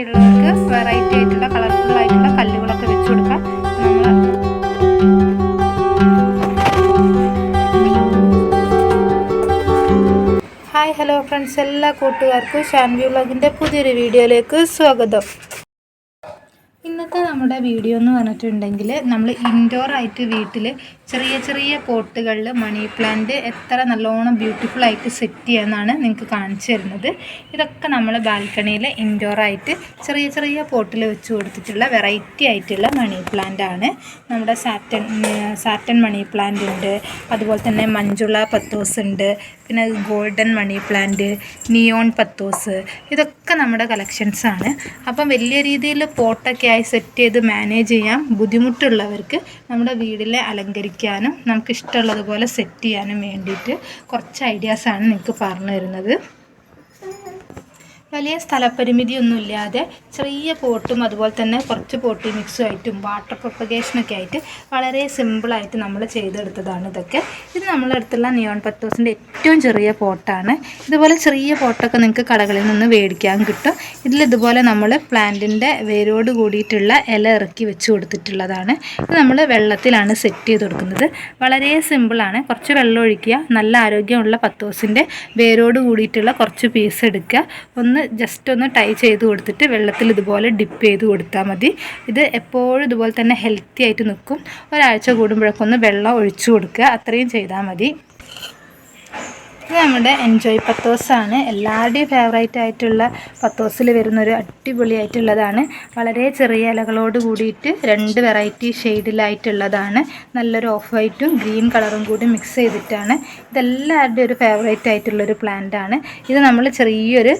ഉള്ളവർക്ക് വെറൈറ്റി ആയിട്ടുള്ള കളർഫുൾ ആയിട്ടുള്ള കല്ലുകളൊക്കെ വെച്ച് കൊടുക്കാം. ഹായ് ഹലോ ഫ്രണ്ട്സ് എല്ലാ കൂട്ടുകാർക്കും ഷാൻവി വ്ളോഗിന്റെ പുതിയൊരു വീഡിയോയിലേക്ക് സ്വാഗതം. ഇന്നത്തെ നമ്മുടെ വീഡിയോ എന്ന് പറഞ്ഞിട്ടുണ്ടെങ്കിൽ നമ്മൾ ഇൻഡോർ ആയിട്ട് വീട്ടിൽ ചെറിയ ചെറിയ പോട്ടുകളിൽ മണി പ്ലാന്റ് എത്ര നല്ലോണം ബ്യൂട്ടിഫുൾ ആയിട്ട് സെറ്റ് ചെയ്യാമെന്നാണ് നിങ്ങൾക്ക് കാണിച്ചു തരുന്നത്. ഇതൊക്കെ നമ്മൾ ബാൽക്കണിയിൽ ഇൻഡോർ ആയിട്ട് ചെറിയ ചെറിയ പോട്ടിൽ വെച്ച് കൊടുത്തിട്ടുള്ള വെറൈറ്റി ആയിട്ടുള്ള മണി പ്ലാന്റ് ആണ്. നമ്മുടെ സാറ്റൻ സാറ്റൻ മണി പ്ലാന്റ് ഉണ്ട്. അതുപോലെ തന്നെ മഞ്ജുള പത്തോസ് ഉണ്ട്. പിന്നെ golden money plant neon pothos. ഇതൊക്കെ നമ്മുടെ കളക്ഷൻസാണ് അപ്പം വലിയ രീതിയിൽ പോട്ടൊക്കെ ആയി സെറ്റ് ചെയ്ത് മാനേജ് ചെയ്യാം ബുദ്ധിമുട്ടുള്ളവർക്ക് നമ്മുടെ വീടിലെ അലങ്കരിക്കാനും നമുക്ക് ഇഷ്ടമുള്ളതുപോലെ സെറ്റ് ചെയ്യാനും വേണ്ടിയിട്ട് കുറച്ച് ഐഡിയാസാണ് നിങ്ങൾക്ക് പറഞ്ഞു തരുന്നത്. വലിയ ഇല്ലാതെ ചെറിയ പോട്ടും അതുപോലെ തന്നെ കുറച്ച് പോട്ടി മിക്സും ആയിട്ടും വാട്ടർ പ്രൊപ്പഗേഷനൊക്കെ ആയിട്ട് വളരെ സിമ്പിളായിട്ട് നമ്മൾ ചെയ്തെടുത്തതാണ് ഇതൊക്കെ. ഇത് നമ്മളെടുത്തുള്ള നിയോൺ പത്തോസിന്റെ ഏറ്റവും ചെറിയ പോട്ടാണ്. ഇതുപോലെ ചെറിയ പോട്ടൊക്കെ നിങ്ങൾക്ക് കടകളിൽ നിന്ന് മേടിക്കാൻ കിട്ടും. ഇതിൽ ഇതുപോലെ നമ്മൾ പ്ലാന്റിന്റെ വേരോട് കൂടിയിട്ടുള്ള ഇല ഇറക്കി വെച്ച് കൊടുത്തിട്ടുള്ളതാണ്. ഇത് നമ്മൾ വെള്ളത്തിലാണ് സെറ്റ് ചെയ്ത് കൊടുക്കുന്നത്. വളരെ സിമ്പിളാണ്. കുറച്ച് വെള്ളം ഒഴിക്കുക. നല്ല ആരോഗ്യമുള്ള പത്തോസിന്റെ വേരോട് കൂടിയിട്ടുള്ള കുറച്ച് പീസ് എടുക്കുക. ഒന്ന് ജസ്റ്റ് ഒന്ന് ടൈ ചെയ്ത് കൊടുത്തിട്ട് വെള്ളത്തിൽ ഇതുപോലെ ഡിപ്പ് ചെയ്ത് കൊടുത്താൽ മതി. ഇത് എപ്പോഴും ഇതുപോലെ തന്നെ ഹെൽത്തി ആയിട്ട് നിൽക്കും. ഒരാഴ്ച കൂടുമ്പോഴൊക്കെ ഒന്ന് വെള്ളം ഒഴിച്ചു കൊടുക്കുക. അത്രയും ചെയ്താൽ മതി. ഇത് നമ്മുടെ എൻജോയ് പത്തോസാണ്. എല്ലാവരുടെയും ഫേവറേറ്റ് ആയിട്ടുള്ള പത്തോസിൽ വരുന്നൊരു അടിപൊളിയായിട്ടുള്ളതാണ്. വളരെ ചെറിയ ഇലകളോട് കൂടിയിട്ട് രണ്ട് വെറൈറ്റി ഷെയ്ഡിലായിട്ടുള്ളതാണ് നല്ലൊരു ഓഫ് വൈറ്റും ഗ്രീൻ കളറും കൂടി മിക്സ് ചെയ്തിട്ടാണ്. ഇതെല്ലാവരുടെയും ഒരു ഫേവറേറ്റ് ആയിട്ടുള്ളൊരു ആണ്. ഇത് നമ്മൾ ചെറിയൊരു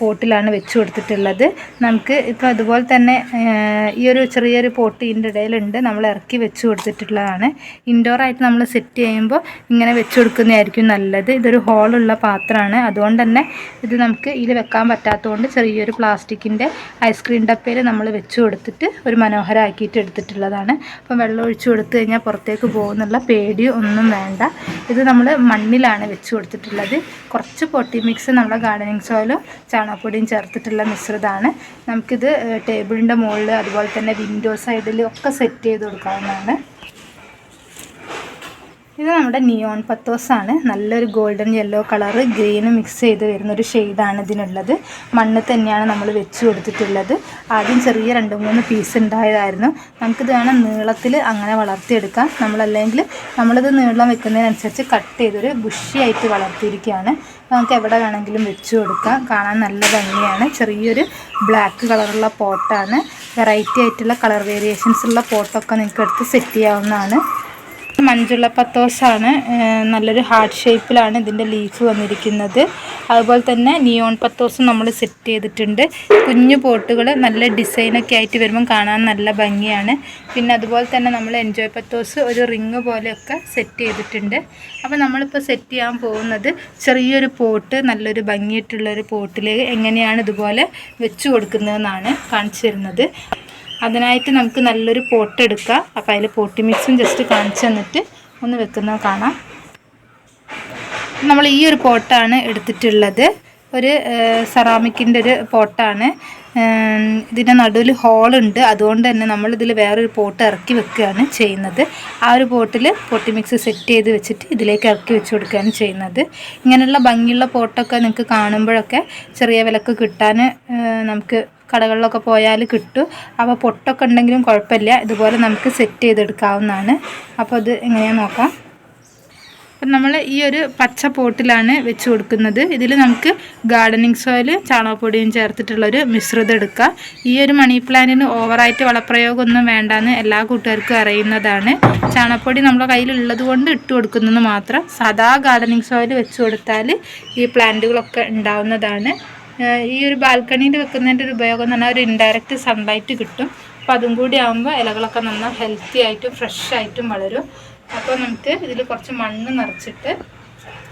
പോട്ടിലാണ് വെച്ച് കൊടുത്തിട്ടുള്ളത്. നമുക്ക് ഇപ്പോൾ അതുപോലെ തന്നെ ഈ ഒരു ചെറിയൊരു പോട്ട് ഇതിന്റെ ഇടയിലുണ്ട്. നമ്മൾ ഇറക്കി വെച്ച് കൊടുത്തിട്ടുള്ളതാണ്. ഇൻഡോറായിട്ട് നമ്മൾ സെറ്റ് ചെയ്യുമ്പോൾ ഇങ്ങനെ വെച്ച് കൊടുക്കുന്നതായിരിക്കും നല്ലത്. ഇതൊരു ഹോളുള്ള പാത്രമാണ്. അതുകൊണ്ട് തന്നെ ഇത് നമുക്ക് ഇതിൽ വെക്കാൻ പറ്റാത്തതുകൊണ്ട് ചെറിയൊരു പ്ലാസ്റ്റിക്കിന്റെ ഐസ്ക്രീം ഡപ്പയിൽ നമ്മൾ വെച്ച് കൊടുത്തിട്ട് ഒരു മനോഹരമാക്കിയിട്ട് എടുത്തിട്ടുള്ളതാണ്. അപ്പം വെള്ളം ഒഴിച്ച് കൊടുത്തു കഴിഞ്ഞാൽ പുറത്തേക്ക് പോകുന്നുള്ള പേടി ഒന്നും വേണ്ട. ഇത് നമ്മൾ മണ്ണിലാണ് വെച്ച് കൊടുത്തിട്ടുള്ളത്. കുറച്ച് പൊട്ടി മിക്സ് നമ്മുടെ ഗാർഡനിങ് സോയിലും ചാണകപ്പൊടിയും ചേർത്തിട്ടുള്ള മിശ്രിതമാണ്. നമുക്കിത് ടേബിളിന്റെ മുകളിൽ അതുപോലെ തന്നെ വിൻഡോ സൈഡിൽ ഒക്കെ സെറ്റ് ചെയ്ത് കൊടുക്കാവുന്നതാണ്. ഇത് നമ്മുടെ നിയോൺ പത്തോസാണ് നല്ലൊരു golden yellow colour green mix ചെയ്ത് വരുന്ന ഒരു ഷെയ്ഡാണ് ഇതിനുള്ളത്. മണ്ണ് തന്നെയാണ് നമ്മൾ വെച്ച് കൊടുത്തിട്ടുള്ളത്. ആദ്യം ചെറിയ രണ്ട് മൂന്ന് പീസ് ഉണ്ടായതായിരുന്നു. നമുക്കിത് വേണം നീളത്തിൽ അങ്ങനെ വളർത്തിയെടുക്കാം. നമ്മളല്ലെങ്കിൽ നമ്മളിത് നീളം വെക്കുന്നതിനനുസരിച്ച് കട്ട് ചെയ്തൊരു ബുഷിയായിട്ട് വളർത്തിയിരിക്കുകയാണ്. നമുക്ക് എവിടെ വേണമെങ്കിലും വെച്ച് കൊടുക്കാം. കാണാൻ നല്ല ഭംഗിയാണ്. ചെറിയൊരു ബ്ലാക്ക് കളറുള്ള പോട്ടാണ് വെറൈറ്റി ആയിട്ടുള്ള കളർ വേരിയേഷൻസ് ഉള്ള പോട്ടൊക്കെ നിങ്ങൾക്ക് എടുത്ത് സെറ്റ് ചെയ്യാവുന്നതാണ്. മഞ്ജുള പത്തോസാണ് നല്ലൊരു ഹാർട്ട് ഷേപ്പിലാണ് ഇതിന്റെ ലീഫ് വന്നിരിക്കുന്നത്. അതുപോലെ തന്നെ നിയോൺ പത്തോസും നമ്മൾ സെറ്റ് ചെയ്തിട്ടുണ്ട്. കുഞ്ഞു പോട്ടുകൾ നല്ല ഡിസൈനൊക്കെ ആയിട്ട് വരുമ്പം കാണാൻ നല്ല ഭംഗിയാണ്. പിന്നെ അതുപോലെ തന്നെ നമ്മൾ എൻജോയ് പത്തോസ് ഒരു റിങ് പോലെയൊക്കെ സെറ്റ് ചെയ്തിട്ടുണ്ട്. അപ്പോൾ നമ്മളിപ്പോൾ സെറ്റ് ചെയ്യാൻ പോകുന്നത് ചെറിയൊരു പോട്ട് നല്ലൊരു ഭംഗിയായിട്ടുള്ളൊരു പോട്ടിൽ എങ്ങനെയാണ് ഇതുപോലെ വെച്ച് കൊടുക്കുന്നതെന്നാണ് കാണിച്ചു തരുന്നത്. അതിനായിട്ട് നമുക്ക് നല്ലൊരു പോട്ട് എടുക്കാം. അപ്പോൾ അതിൽ പോട്ടി മിക്സും ജസ്റ്റ് കാണിച്ചു തന്നിട്ട് ഒന്ന് വെക്കുന്നത് കാണാം. നമ്മൾ ഈ ഒരു പോട്ടാണ് എടുത്തിട്ടുള്ളത്. ഒരു സെറാമിക്കിന്റെ ഒരു പോട്ടാണ്. ഇതിന്റെ നടുവിൽ ഹോളുണ്ട് അതുകൊണ്ട് തന്നെ നമ്മളിതിൽ വേറൊരു പോട്ട് ഇറക്കി വെക്കുകയാണ് ചെയ്യുന്നത്. ആ ഒരു പോട്ടിൽ പൊട്ടി മിക്സ് സെറ്റ് ചെയ്ത് വെച്ചിട്ട് ഇതിലേക്ക് ഇറക്കി വെച്ച് കൊടുക്കുകയാണ് ചെയ്യുന്നത്. ഇങ്ങനെയുള്ള ഭംഗിയുള്ള പോട്ടൊക്കെ നിങ്ങൾക്ക് കാണുമ്പോഴൊക്കെ ചെറിയ വിലക്ക് കിട്ടാൻ നമുക്ക് കടകളിലൊക്കെ പോയാൽ കിട്ടും. അപ്പോൾ പൊട്ടൊക്കെ ഉണ്ടെങ്കിലും കുഴപ്പമില്ല. ഇതുപോലെ നമുക്ക് സെറ്റ് ചെയ്തെടുക്കാവുന്നതാണ്. അപ്പോൾ അത് എങ്ങനെയാണെന്ന് നോക്കാം. അപ്പം നമ്മൾ ഈ ഒരു പച്ച പോട്ടിലാണ് വെച്ച് കൊടുക്കുന്നത്. ഇതിൽ നമുക്ക് ഗാർഡനിങ് സോയിൽ ചാണകപ്പൊടിയും ചേർത്തിട്ടുള്ളൊരു മിശ്രിതം എടുക്കുക ഈ ഒരു മണി പ്ലാന്റിന് ഓവറായിട്ട് വളപ്രയോഗമൊന്നും വേണ്ടാന്ന് എല്ലാ കൂട്ടുകാർക്കും അറിയുന്നതാണ്. ചാണകപ്പൊടി നമ്മുടെ കയ്യിലുള്ളത് കൊണ്ട് ഇട്ട് കൊടുക്കുന്നത് മാത്രം സാധാ ഗാർഡനിങ് സോയിൽ വെച്ച് കൊടുത്താൽ ഈ പ്ലാന്റുകളൊക്കെ ഉണ്ടാവുന്നതാണ്. ഈ ഒരു ബാൽക്കണിയിൽ വെക്കുന്നതിന്റെ ഒരു ഉപയോഗം എന്ന് പറഞ്ഞാൽ ഒരു ഇൻഡയറക്റ്റ് സൺലൈറ്റ് കിട്ടും. അപ്പം അതും കൂടി ആകുമ്പോൾ ഇലകളൊക്കെ നന്നായി ഹെൽത്തി ആയിട്ടും ഫ്രഷ് ആയിട്ടും വളരും. അപ്പോൾ നമുക്ക് ഇതിൽ കുറച്ച് മണ്ണ് നിറച്ചിട്ട്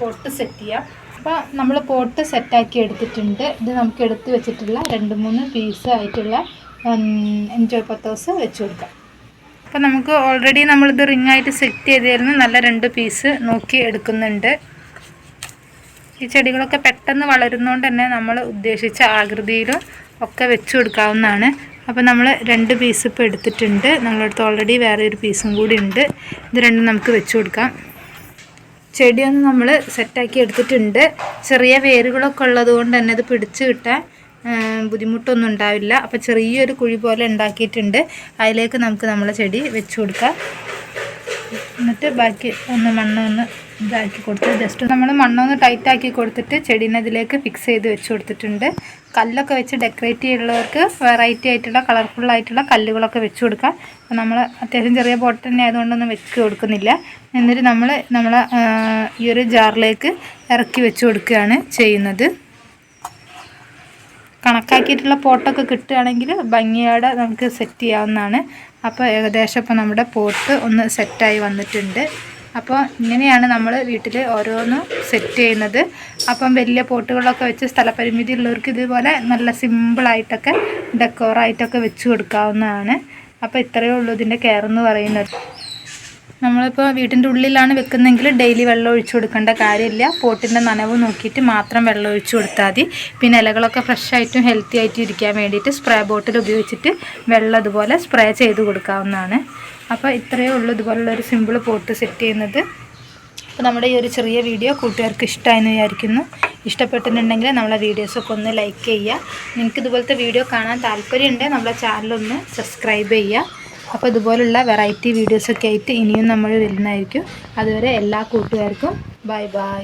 പോട്ട് സെറ്റ് ചെയ്യാം. അപ്പോൾ നമ്മൾ പോട്ട് സെറ്റാക്കി എടുത്തിട്ടുണ്ട്. ഇത് നമുക്ക് എടുത്ത് വെച്ചിട്ടുള്ള രണ്ട് മൂന്ന് പീസ് ആയിട്ടുള്ള എൻജോയ് പത്തോസ് വെച്ച് കൊടുക്കാം. അപ്പോൾ നമുക്ക് ഓൾറെഡി നമ്മളിത് റിംഗ് ആയിട്ട് സെറ്റ് ചെയ്തിരുന്നു. നല്ല രണ്ട് പീസ് നോക്കി എടുക്കുന്നുണ്ട്. ഈ ചെടികളൊക്കെ പെട്ടെന്ന് വളരുന്നതുകൊണ്ട് തന്നെ നമ്മൾ ഉദ്ദേശിച്ച ആകൃതിയിലും ഒക്കെ വെച്ച് കൊടുക്കാവുന്നതാണ്. അപ്പോൾ നമ്മൾ രണ്ട് പീസ് ഇപ്പോൾ എടുത്തിട്ടുണ്ട്. നമ്മളടുത്ത് ഓൾറെഡി വേറെ ഒരു പീസും കൂടി ഉണ്ട്. ഇത് രണ്ടും നമുക്ക് വെച്ച് കൊടുക്കാം. ചെടിയൊന്ന് നമ്മൾ സെറ്റാക്കി എടുത്തിട്ടുണ്ട്. ചെറിയ വേരുകളൊക്കെ ഉള്ളത് കൊണ്ട് തന്നെ ഇത് പിടിച്ച് കിട്ടാൻ ബുദ്ധിമുട്ടൊന്നും ഉണ്ടാവില്ല. അപ്പോൾ ചെറിയൊരു കുഴി പോലെ ഉണ്ടാക്കിയിട്ടുണ്ട്. അതിലേക്ക് നമുക്ക് നമ്മളെ ചെടി വെച്ച് കൊടുക്കാം. എന്നിട്ട് ബാക്കി ഒന്ന് മണ്ണൊന്ന് ഇതാക്കി കൊടുത്ത് ജസ്റ്റ് നമ്മൾ മണ്ണൊന്ന് ടൈറ്റ് ആക്കി കൊടുത്തിട്ട് ചെടീനെ അതിലേക്ക് ഫിക്സ് ചെയ്ത് വെച്ച് കൊടുത്തിട്ടുണ്ട്. കല്ലൊക്കെ വെച്ച് ഡെക്കറേറ്റ് ചെയ്യുന്നവർക്ക് വെറൈറ്റി ആയിട്ടുള്ള കളർഫുൾ ആയിട്ടുള്ള കല്ലുകളൊക്കെ വെച്ച് കൊടുക്കാം. അപ്പോൾ നമ്മൾ അത്യാവശ്യം ചെറിയ പോട്ട് തന്നെ ആയതുകൊണ്ടൊന്നും വെച്ച് കൊടുക്കുന്നില്ല. എന്നിട്ട് നമ്മൾ നമ്മളെ ഈ ഒരു ജാറിലേക്ക് ഇറക്കി വെച്ച് കൊടുക്കുകയാണ് ചെയ്യുന്നത്. കണക്കാക്കിയിട്ടുള്ള പോട്ടൊക്കെ കിട്ടുകയാണെങ്കിൽ ഭംഗിയോടെ നമുക്ക് സെറ്റ് ചെയ്യാവുന്നതാണ്. അപ്പോൾ ഏകദേശം ഇപ്പോൾ നമ്മുടെ പോട്ട് ഒന്ന് സെറ്റായി വന്നിട്ടുണ്ട്. അപ്പോൾ ഇങ്ങനെയാണ് നമ്മൾ വീട്ടിൽ ഓരോന്നും സെറ്റ് ചെയ്യുന്നത്. അപ്പം വലിയ പോട്ടുകളൊക്കെ വെച്ച് സ്ഥലപരിമിതി ഉള്ളവർക്ക് ഇതുപോലെ നല്ല സിമ്പിളായിട്ടൊക്കെ ഡെക്കോറായിട്ടൊക്കെ വെച്ച് കൊടുക്കാവുന്നതാണ്. അപ്പോൾ ഇത്രയേ ഉള്ളൂ ഇതിന്റെ കെയർ എന്ന് പറയുന്നത്. നമ്മളിപ്പോൾ വീട്ടിന്റെ ഉള്ളിലാണ് വെക്കുന്നതെങ്കിൽ ഡെയിലി വെള്ളം ഒഴിച്ചു കൊടുക്കേണ്ട കാര്യമില്ല. പോട്ടിന്റെ നനവ് നോക്കിയിട്ട് മാത്രം വെള്ളം ഒഴിച്ചു കൊടുത്താൽ മതി. പിന്നെ ഇലകളൊക്കെ ഫ്രഷ് ആയിട്ടും ഹെൽത്തി ആയിട്ടും ഇരിക്കാൻ വേണ്ടിയിട്ട് സ്പ്രേ ബോട്ടിൽ ഉപയോഗിച്ചിട്ട് വെള്ളം ഇതുപോലെ സ്പ്രേ ചെയ്ത് കൊടുക്കാവുന്നതാണ്. അപ്പോൾ ഇത്രയേ ഉള്ളൂ. ഇതുപോലുള്ള ഒരു സിമ്പിൾ പോട്ട് സെറ്റ് ചെയ്യുന്നത്. അപ്പോൾ നമ്മുടെ ഈ ഒരു ചെറിയ വീഡിയോ കൂട്ടുകാർക്ക് ഇഷ്ടമായെന്ന് വിചാരിക്കുന്നു. ഇഷ്ടപ്പെട്ടിട്ടുണ്ടെങ്കിൽ നമ്മളെ വീഡിയോസൊക്കെ ഒന്ന് ലൈക്ക് ചെയ്യുക. നിങ്ങൾക്ക് ഇതുപോലത്തെ വീഡിയോ കാണാൻ താല്പര്യമുണ്ടെങ്കിൽ നമ്മളെ ചാനലൊന്ന് സബ്സ്ക്രൈബ് ചെയ്യുക. അപ്പോൾ ഇതുപോലുള്ള വെറൈറ്റി വീഡിയോസൊക്കെ ആയിട്ട് ഇനിയും നമ്മൾ വരുന്നതായിരിക്കും. അതുവരെ എല്ലാ കൂട്ടുകാർക്കും ബൈ ബൈ.